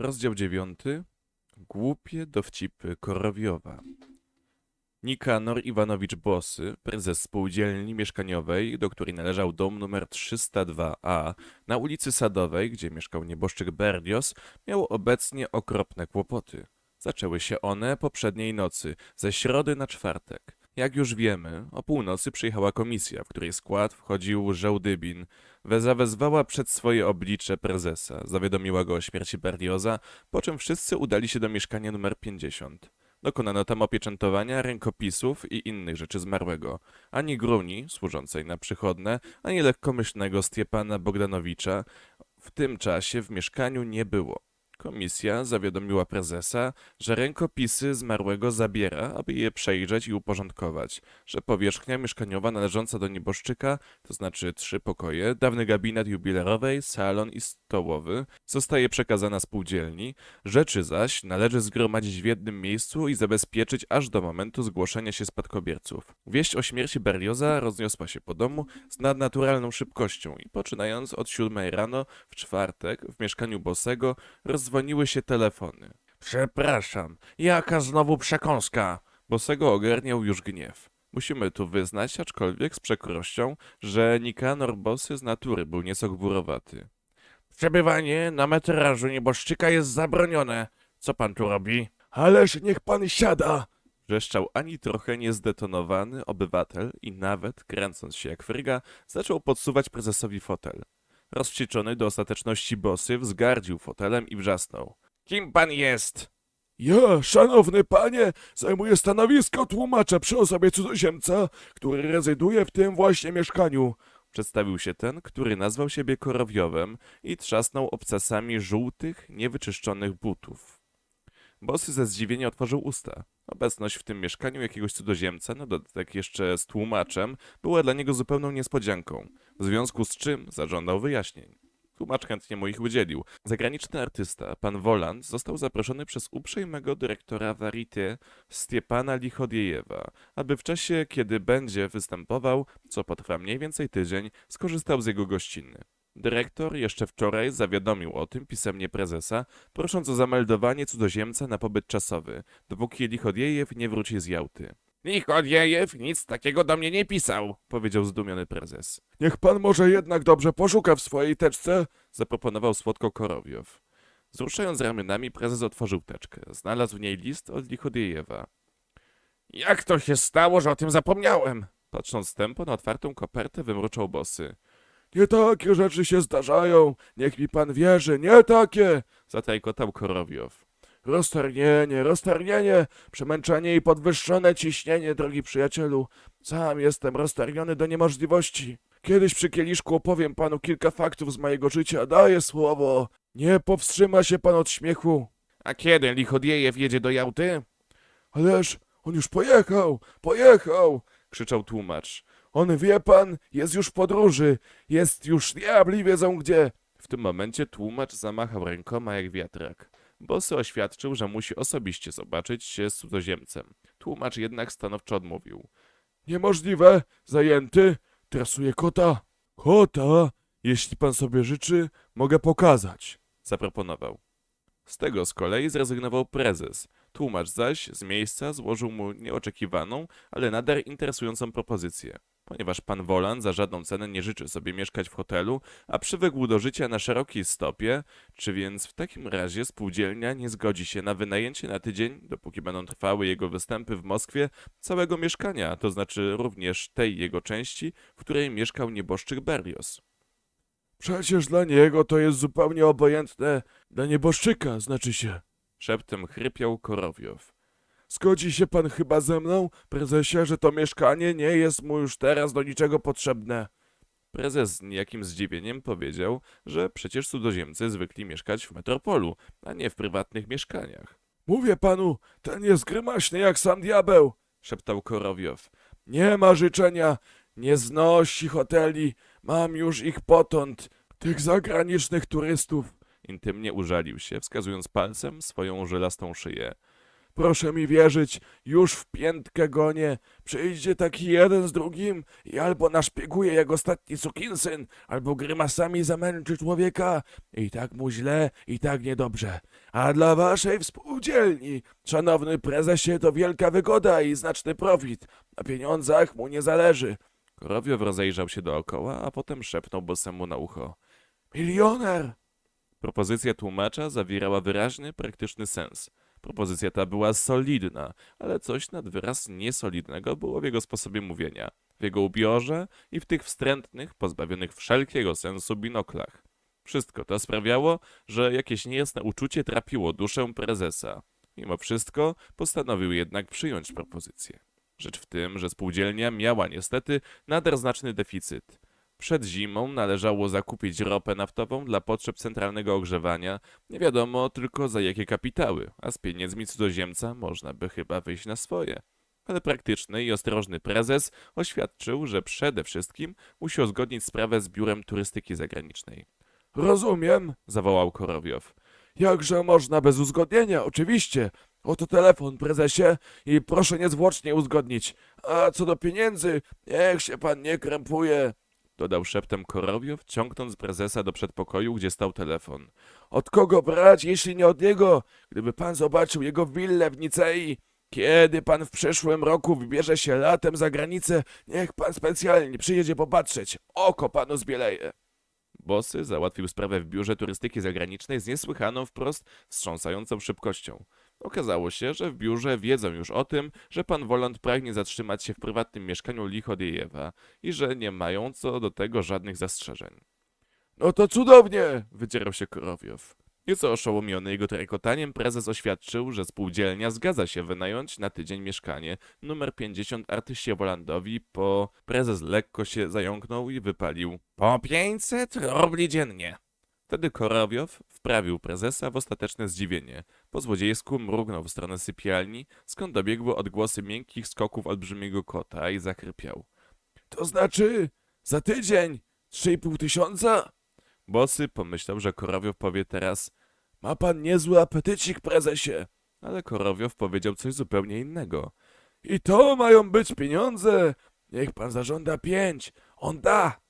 Rozdział dziewiąty. Głupie dowcipy Korowiowa. Nikanor Iwanowicz Bosy, prezes spółdzielni mieszkaniowej, do której należał dom numer 302a na ulicy Sadowej, gdzie mieszkał nieboszczyk Berdios, miał obecnie okropne kłopoty. Zaczęły się one poprzedniej nocy, ze środy na czwartek. Jak już wiemy, o północy przyjechała komisja, w której skład wchodził Żołdybin. Weza wezwała przed swoje oblicze prezesa, zawiadomiła go o śmierci Berdioza, po czym wszyscy udali się do mieszkania numer 50. Dokonano tam opieczętowania, rękopisów i innych rzeczy zmarłego. Ani gruni, służącej na przychodne, ani lekkomyślnego Stiepana Bogdanowicza w tym czasie w mieszkaniu nie było. Komisja zawiadomiła prezesa, że rękopisy zmarłego zabiera, aby je przejrzeć i uporządkować, że powierzchnia mieszkaniowa należąca do nieboszczyka, to znaczy trzy pokoje, dawny gabinet jubilerowej, salon i stołowy, zostaje przekazana spółdzielni, rzeczy zaś należy zgromadzić w jednym miejscu i zabezpieczyć aż do momentu zgłoszenia się spadkobierców. Wieść o śmierci Berlioza rozniosła się po domu z nadnaturalną szybkością i poczynając od siódmej rano w czwartek w mieszkaniu Bosego rozdzwoniły się telefony. Przepraszam, jaka znowu przekąska? Bosego ogarniał już gniew. Musimy tu wyznać, aczkolwiek z przykrością, że Nikanor Bosy z natury był nieco gburowaty. Przebywanie na metrażu nieboszczyka jest zabronione. Co pan tu robi? Ależ niech pan siada! Wrzeszczał ani trochę niezdetonowany obywatel i nawet, kręcąc się jak fryga, zaczął podsuwać prezesowi fotel. Rozwścieczony do ostateczności bosy wzgardził fotelem i wrzasnął. Kim pan jest? Ja, szanowny panie, zajmuję stanowisko tłumacza przy osobie cudzoziemca, który rezyduje w tym właśnie mieszkaniu. Przedstawił się ten, który nazwał siebie Korowiowem i trzasnął obcasami żółtych, niewyczyszczonych butów. Bosy ze zdziwienia otworzył usta. Obecność w tym mieszkaniu jakiegoś cudzoziemca, na dodatek jeszcze z tłumaczem, była dla niego zupełną niespodzianką, w związku z czym zażądał wyjaśnień. Tłumacz chętnie mu ich udzielił. Zagraniczny artysta, pan Woland, został zaproszony przez uprzejmego dyrektora Varité Stiepana Lichodiejewa, aby w czasie, kiedy będzie występował, co potrwa mniej więcej tydzień, skorzystał z jego gościny. Dyrektor jeszcze wczoraj zawiadomił o tym pisemnie prezesa, prosząc o zameldowanie cudzoziemca na pobyt czasowy, dopóki Lichodiejew nie wróci z Jałty. Lichodiejew nic takiego do mnie nie pisał, powiedział zdumiony prezes. Niech pan może jednak dobrze poszuka w swojej teczce. Zaproponował słodko Korowiow. Wzruszając ramionami, prezes otworzył teczkę. Znalazł w niej list od Lichodiejewa. Jak to się stało, że o tym zapomniałem? Patrząc tępo na otwartą kopertę, wymruczał bosy. Nie takie rzeczy się zdarzają. Niech mi pan wierzy, nie takie. Zatajkotał Korowiow. Roztargnienie, roztargnienie, przemęczenie i podwyższone ciśnienie, drogi przyjacielu. Sam jestem roztargniony do niemożliwości. Kiedyś przy kieliszku opowiem panu kilka faktów z mojego życia, daję słowo. Nie powstrzyma się pan od śmiechu. A kiedy Lichodiejew jedzie do Jałty? Ależ on już pojechał, pojechał. Krzyczał tłumacz. On wie pan, jest już w podróży, jest już diabli wiedzą gdzie. W tym momencie tłumacz zamachał rękoma jak wiatrak. Bosy oświadczył, że musi osobiście zobaczyć się z cudzoziemcem. Tłumacz jednak stanowczo odmówił. Niemożliwe, zajęty, trasuje kota. Kota, jeśli pan sobie życzy, mogę pokazać. Zaproponował. Z tego z kolei zrezygnował prezes. Tłumacz zaś z miejsca złożył mu nieoczekiwaną, ale nader interesującą propozycję. Ponieważ pan Wolan za żadną cenę nie życzy sobie mieszkać w hotelu, a przywykł do życia na szerokiej stopie, czy więc w takim razie spółdzielnia nie zgodzi się na wynajęcie na tydzień, dopóki będą trwały jego występy w Moskwie, całego mieszkania, to znaczy również tej jego części, w której mieszkał nieboszczyk Berlios. Przecież dla niego to jest zupełnie obojętne. Dla nieboszczyka, znaczy się. Szeptem chrypiał Korowiow. Zgodzi się pan chyba ze mną, prezesie, że to mieszkanie nie jest mu już teraz do niczego potrzebne. Prezes z niejakim zdziwieniem powiedział, że przecież cudzoziemcy zwykli mieszkać w metropolu, a nie w prywatnych mieszkaniach. Mówię panu, ten jest grymaśny jak sam diabeł. Szeptał Korowiow. Nie ma życzenia, nie znosi hoteli, mam już ich potąd, tych zagranicznych turystów. Intymnie użalił się, wskazując palcem swoją żelastą szyję. Proszę mi wierzyć, już w piętkę gonię. Przyjdzie taki jeden z drugim i albo naszpieguje jak ostatni sukinsyn, albo grymasami zamęczy człowieka. I tak mu źle, i tak niedobrze. A dla waszej współdzielni, szanowny prezesie, to wielka wygoda i znaczny profit. Na pieniądzach mu nie zależy. Korowiow rozejrzał się dookoła, a potem szepnął bosemu na ucho. Milioner! Propozycja tłumacza zawierała wyraźny, praktyczny sens. Propozycja ta była solidna, ale coś nad wyraz niesolidnego było w jego sposobie mówienia, w jego ubiorze i w tych wstrętnych, pozbawionych wszelkiego sensu binoklach. Wszystko to sprawiało, że jakieś niejasne uczucie trapiło duszę prezesa. Mimo wszystko postanowił jednak przyjąć propozycję. Rzecz w tym, że spółdzielnia miała niestety nader znaczny deficyt. Przed zimą należało zakupić ropę naftową dla potrzeb centralnego ogrzewania, nie wiadomo tylko za jakie kapitały, a z pieniędzmi cudzoziemca można by chyba wyjść na swoje. Ale praktyczny i ostrożny prezes oświadczył, że przede wszystkim musi uzgodnić sprawę z Biurem Turystyki Zagranicznej. Rozumiem. Zawołał Korowiow. Jakże można bez uzgodnienia, oczywiście. Oto telefon, prezesie, i proszę niezwłocznie uzgodnić. A co do pieniędzy, niech się pan nie krępuje. Dodał szeptem Korowiow, ciągnąc prezesa do przedpokoju, gdzie stał telefon. Od kogo brać, jeśli nie od niego? Gdyby pan zobaczył jego willę w Nicei. Kiedy pan w przyszłym roku wybierze się latem za granicę, niech pan specjalnie przyjedzie popatrzeć. Oko panu zbieleje. Bosy załatwił sprawę w biurze turystyki zagranicznej z niesłychaną wprost wstrząsającą szybkością. Okazało się, że w biurze wiedzą już o tym, że pan Woland pragnie zatrzymać się w prywatnym mieszkaniu Lichodiejewa i że nie mają co do tego żadnych zastrzeżeń. No to cudownie. Wycierał się Korowiow. Nieco oszołomiony jego trekotaniem, prezes oświadczył, że spółdzielnia zgadza się wynająć na tydzień mieszkanie numer 50 artyście Wolandowi, po prezes lekko się zająknął i wypalił po 500 rubli dziennie. Wtedy Korowiow wprawił prezesa w ostateczne zdziwienie. Po złodziejsku mrugnął w stronę sypialni, skąd dobiegły odgłosy miękkich skoków olbrzymiego kota i zakrypiał. To znaczy, za tydzień, trzy i pół tysiąca? Bosy pomyślał, że Korowiow powie teraz Ma pan niezły apetycik, prezesie. ale Korowiow powiedział coś zupełnie innego. I to mają być pieniądze. Niech pan zażąda pięć. On da.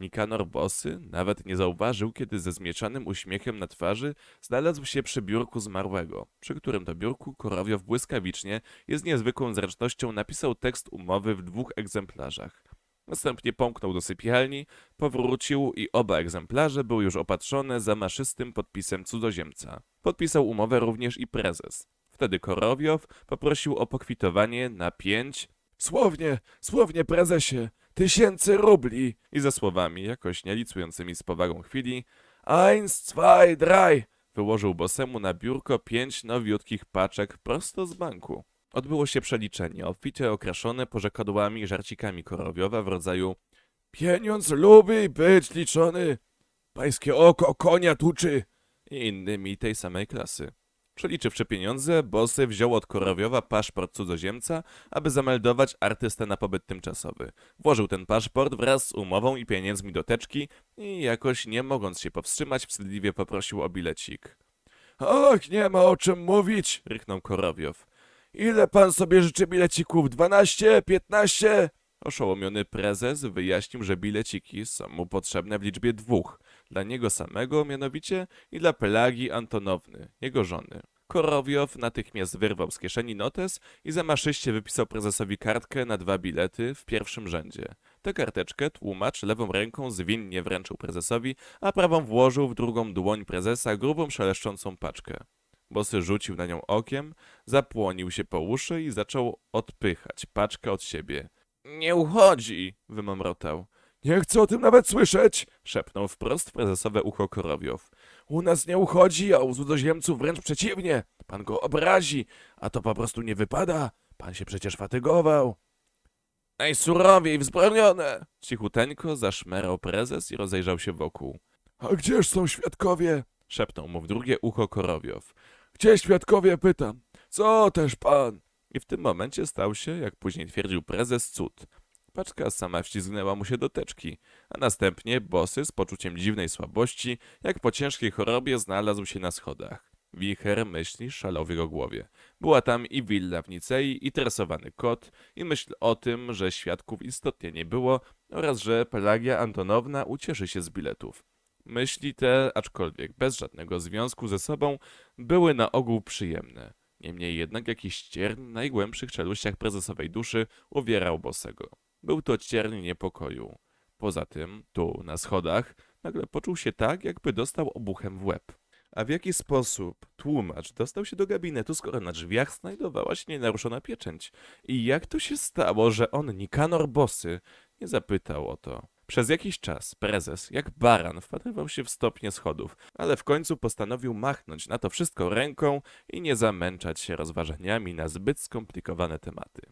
Nikanor Bosy nawet nie zauważył, kiedy ze zmieczanym uśmiechem na twarzy znalazł się przy biurku zmarłego, przy którym to biurku Korowiow błyskawicznie i z niezwykłą zręcznością napisał tekst umowy w dwóch egzemplarzach. Następnie pomknął do sypialni, powrócił i oba egzemplarze były już opatrzone zamaszystym podpisem cudzoziemca. Podpisał umowę również i prezes. Wtedy Korowiow poprosił o pokwitowanie na pięć Słownie, słownie, prezesie. Tysięcy rubli. i ze słowami, jakoś nielicującymi z powagą chwili, Eins, zwei, drei. Wyłożył Bosemu na biurko pięć nowiutkich paczek prosto z banku. Odbyło się przeliczenie, obficie okraszone porzekadłami i żarcikami korowiowa w rodzaju Pieniądz lubi być liczony. Pańskie oko konia tuczy. i innymi tej samej klasy. Przeliczywszy pieniądze, Bosy wziął od korowiowa paszport cudzoziemca, aby zameldować artystę na pobyt tymczasowy. Włożył ten paszport wraz z umową i pieniędzmi do teczki i jakoś nie mogąc się powstrzymać, wstydliwie poprosił o bilecik. Ach, nie ma o czym mówić. Rychnął korowiow. Ile pan sobie życzy bilecików? Dwanaście? Piętnaście? Oszołomiony prezes wyjaśnił, że bileciki są mu potrzebne w liczbie dwóch. Dla niego samego mianowicie i dla Pelagi Antonowny, jego żony. Korowiow natychmiast wyrwał z kieszeni notes i zamaszyście wypisał prezesowi kartkę na dwa bilety w pierwszym rzędzie. Tę karteczkę tłumacz lewą ręką zwinnie wręczył prezesowi, a prawą włożył w drugą dłoń prezesa grubą szeleszczącą paczkę. Bosy rzucił na nią okiem, zapłonił się po uszy i zaczął odpychać paczkę od siebie. Nie uchodzi, wymamrotał. Nie chcę o tym nawet słyszeć. Szepnął wprost prezesowe ucho Korowiow. U nas nie uchodzi, a u cudzoziemców wręcz przeciwnie. Pan go obrazi, a to po prostu nie wypada. Pan się przecież fatygował. Najsurowiej wzbronione! Cichuteńko zaszmerał prezes i rozejrzał się wokół. A gdzież są świadkowie? Szepnął mu w drugie ucho Korowiow. Gdzie świadkowie, pytam. Co też pan? I w tym momencie stał się, jak później twierdził prezes, cud. Paczka sama wślizgnęła mu się do teczki, a następnie Bosy z poczuciem dziwnej słabości, jak po ciężkiej chorobie, znalazł się na schodach. Wicher myśli szalał w jego głowie. Była tam i willa w Nicei, i tresowany kot, i myśl o tym, że świadków istotnie nie było oraz że Pelagia Antonowna ucieszy się z biletów. Myśli te, aczkolwiek bez żadnego związku ze sobą, były na ogół przyjemne. Niemniej jednak jakiś cierń w najgłębszych czeluściach prezesowej duszy uwierał Bosego. Był to cierń niepokoju. Poza tym, tu, na schodach, nagle poczuł się tak, jakby dostał obuchem w łeb. A w jaki sposób tłumacz dostał się do gabinetu, skoro na drzwiach znajdowała się nienaruszona pieczęć? I jak to się stało, że on, Nikanor Bosy, nie zapytał o to? Przez jakiś czas prezes, jak baran, wpatrywał się w stopnie schodów, ale w końcu postanowił machnąć na to wszystko ręką i nie zamęczać się rozważaniami na zbyt skomplikowane tematy.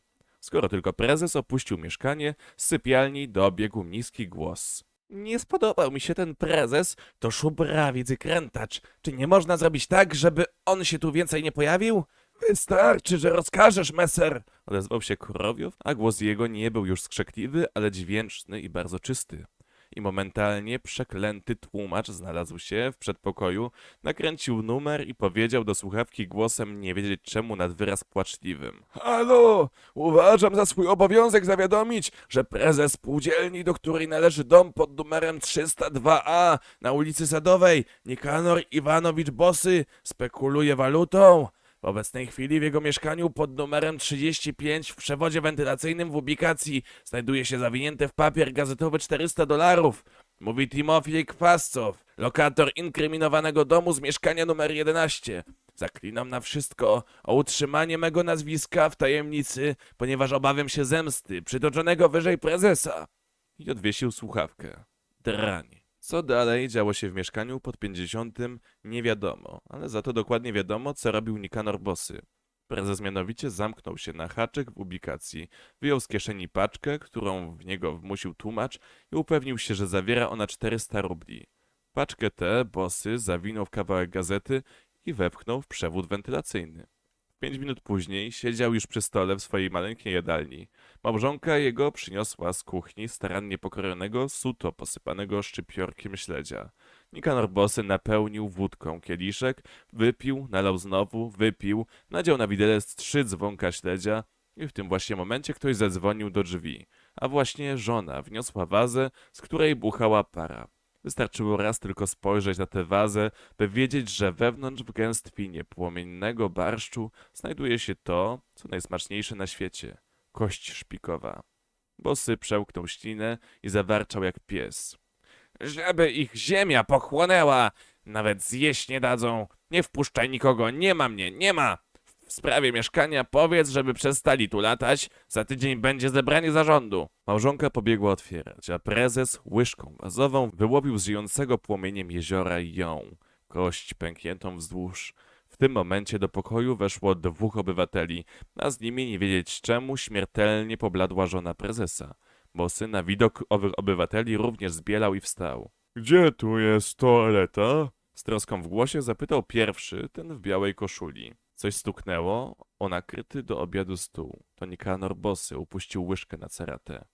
Skoro tylko prezes opuścił mieszkanie, z sypialni dobiegł niski głos. Nie spodobał mi się ten prezes, to szubrawiec i krętacz. Czy nie można zrobić tak, żeby on się tu więcej nie pojawił? Wystarczy, że rozkażesz, meser. Odezwał się Kurowiow, a głos jego nie był już skrzekliwy, ale dźwięczny i bardzo czysty. I momentalnie przeklęty tłumacz znalazł się w przedpokoju, nakręcił numer i powiedział do słuchawki głosem nie wiedzieć czemu nad wyraz płaczliwym. Halo, uważam za swój obowiązek zawiadomić, że prezes spółdzielni, do której należy dom pod numerem 302A na ulicy Sadowej, Nikanor Iwanowicz Bosy, spekuluje walutą. W obecnej chwili w jego mieszkaniu pod numerem 35 w przewodzie wentylacyjnym w ubikacji znajduje się zawinięte w papier gazetowy 400 dolarów. Mówi Timofej Kwascow, lokator inkryminowanego domu z mieszkania numer 11. Zaklinam na wszystko o utrzymanie mego nazwiska w tajemnicy, ponieważ obawiam się zemsty przytoczonego wyżej prezesa. I odwiesił słuchawkę. Drań. Co dalej działo się w mieszkaniu pod 50 nie wiadomo, ale za to dokładnie wiadomo, co robił Nikanor Bosy. Prezes mianowicie zamknął się na haczyk w ubikacji, wyjął z kieszeni paczkę, którą w niego wmusił tłumacz i upewnił się, że zawiera ona 400 rubli. Paczkę tę Bosy zawinął w kawałek gazety i wepchnął w przewód wentylacyjny. Pięć minut później siedział już przy stole w swojej maleńkiej jadalni. Małżonka jego przyniosła z kuchni starannie pokrojonego, suto posypanego szczypiorkiem śledzia. Nikanor Bosy napełnił wódką kieliszek, wypił, nalał znowu, wypił, nadział na widelec trzy dzwonka śledzia i w tym właśnie momencie ktoś zadzwonił do drzwi, a właśnie żona wniosła wazę, z której buchała para. Wystarczyło raz tylko spojrzeć na tę wazę, by wiedzieć, że wewnątrz w gęstwinie płomiennego barszczu znajduje się to, co najsmaczniejsze na świecie kość szpikowa. Bosy przełknął ślinę i zawarczał jak pies. Żeby ich ziemia pochłonęła! Nawet zjeść nie dadzą! Nie wpuszczaj nikogo, nie ma mnie, nie ma! W sprawie mieszkania powiedz, żeby przestali tu latać, za tydzień będzie zebranie zarządu. Małżonka pobiegła otwierać, a prezes łyżką wazową wyłowił z żyjącego płomieniem jeziora ją, kość pękniętą wzdłuż. W tym momencie do pokoju weszło dwóch obywateli, a z nimi nie wiedzieć czemu śmiertelnie pobladła żona prezesa. Bosy na widok owych obywateli również zbielał i wstał. Gdzie tu jest toaleta? Z troską w głosie zapytał pierwszy, ten w białej koszuli. Coś stuknęło, o nakryty do obiadu stół. To Nikanor Bosy upuścił łyżkę na ceratę.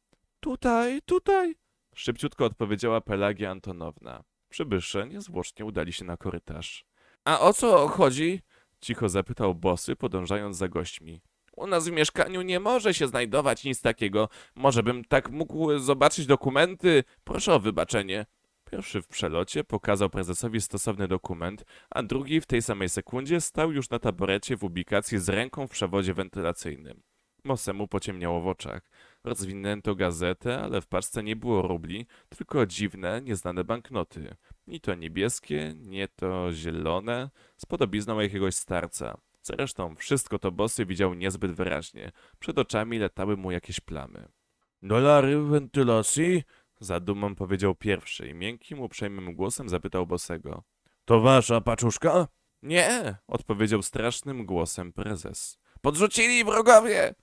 Tutaj, tutaj! Szybciutko odpowiedziała Pelagia Antonowna. Przybysze niezwłocznie udali się na korytarz. A o co chodzi? Cicho zapytał Bosy, podążając za gośćmi. U nas w mieszkaniu nie może się znajdować nic takiego. Może bym tak mógł zobaczyć dokumenty? Proszę o wybaczenie. Pierwszy w przelocie pokazał prezesowi stosowny dokument, a drugi w tej samej sekundzie stał już na taborecie w ubikacji z ręką w przewodzie wentylacyjnym. Mosemu pociemniało w oczach. Rozwinęto gazetę, ale w paczce nie było rubli, tylko dziwne, nieznane banknoty. Ni to niebieskie, nie to zielone, z podobizną jakiegoś starca. Zresztą wszystko to Bosy widział niezbyt wyraźnie. Przed oczami latały mu jakieś plamy. Dolary wentylacji? Zadumą powiedział pierwszy i miękkim, uprzejmym głosem zapytał Bosego. To wasza paczuszka? Nie, odpowiedział strasznym głosem prezes. Podrzucili wrogowie!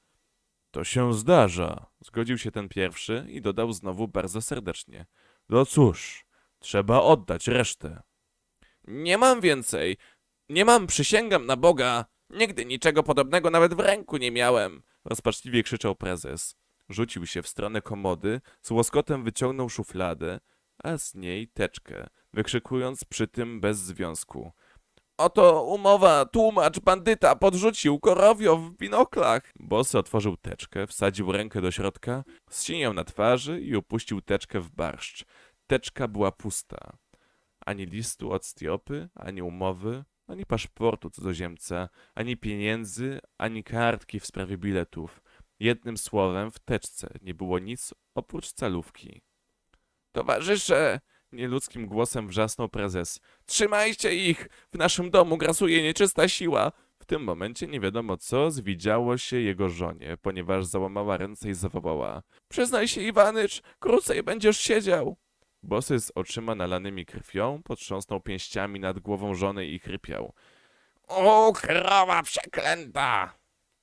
To się zdarza. Zgodził się ten pierwszy i dodał znowu bardzo serdecznie. No cóż, trzeba oddać resztę. Nie mam więcej. Nie mam, przysięgam na Boga. Nigdy niczego podobnego nawet w ręku nie miałem. Rozpaczliwie krzyczał prezes. Rzucił się w stronę komody, z łoskotem wyciągnął szufladę, a z niej teczkę, wykrzykując przy tym bez związku. Oto umowa, tłumacz, bandyta, podrzucił, korowio w binoklach. Bosy otworzył teczkę, wsadził rękę do środka, zsiniał na twarzy i upuścił teczkę w barszcz. Teczka była pusta. Ani listu od Stiopy, ani umowy, ani paszportu cudzoziemca, ani pieniędzy, ani kartki w sprawie biletów. Jednym słowem, w teczce nie było nic oprócz calówki. Towarzysze! Nieludzkim głosem wrzasnął prezes. Trzymajcie ich! W naszym domu grasuje nieczysta siła! W tym momencie nie wiadomo co zwidziało się jego żonie, ponieważ załamała ręce i zawołała. Przyznaj się, Iwanycz, krócej będziesz siedział! Bosy z oczyma nalanymi krwią potrząsnął pięściami nad głową żony i chrypiał. O, krowa przeklęta!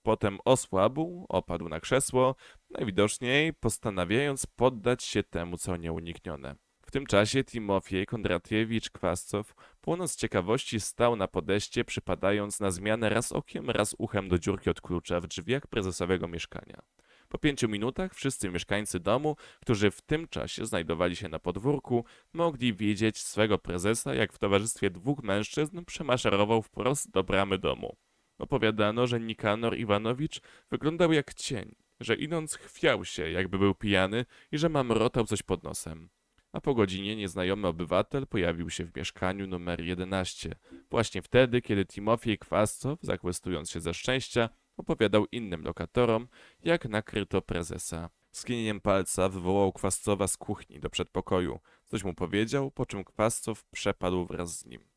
Potem osłabł, opadł na krzesło, najwidoczniej postanawiając poddać się temu, co nieuniknione. W tym czasie Timofiej Kondratiewicz Kwascow, płonąc z ciekawości, stał na podeście, przypadając na zmianę raz okiem, raz uchem do dziurki od klucza w drzwiach prezesowego mieszkania. Po pięciu minutach wszyscy mieszkańcy domu, którzy w tym czasie znajdowali się na podwórku, mogli widzieć swego prezesa, jak w towarzystwie dwóch mężczyzn przemaszerował wprost do bramy domu. Opowiadano, że Nikanor Iwanowicz wyglądał jak cień, że idąc chwiał się, jakby był pijany i że mamrotał coś pod nosem. A po godzinie nieznajomy obywatel pojawił się w mieszkaniu numer 11, właśnie wtedy, kiedy Timofiej Kwascow, zakwestując się ze szczęścia, opowiadał innym lokatorom, jak nakryto prezesa. Skinieniem palca wywołał Kwascowa z kuchni do przedpokoju. Coś mu powiedział, po czym Kwascow przepadł wraz z nim.